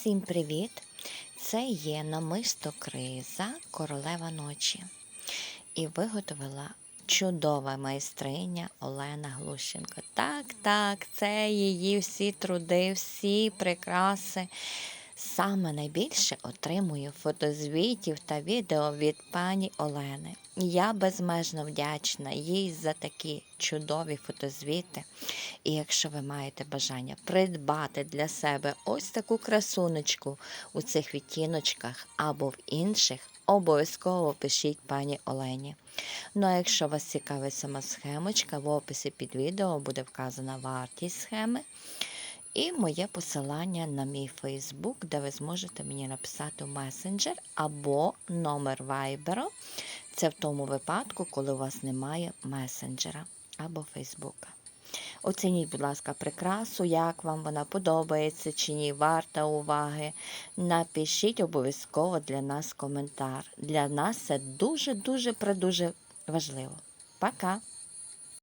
Всім привіт! Це є намисто криза королева ночі. І виготовила чудова майстриня Олена Глущенко. Так, так, це її всі труди, всі прикраси. Саме найбільше отримую фотозвітів та відео від пані Олени. Я безмежно вдячна їй за такі чудові фотозвіти. І якщо ви маєте бажання придбати для себе ось таку красунечку у цих відтіночках або в інших, обов'язково пишіть пані Олені. Ну а якщо вас цікавить сама схемочка, в описі під відео буде вказана вартість схеми. І моє посилання на мій Фейсбук, де ви зможете мені написати месенджер або номер вайберу. Це в тому випадку, коли у вас немає месенджера або Фейсбука. Оцініть, будь ласка, прикрасу, як вам вона подобається чи ні, варта уваги. Напишіть обов'язково для нас коментар. Для нас це дуже-дуже предуже важливо. Пока!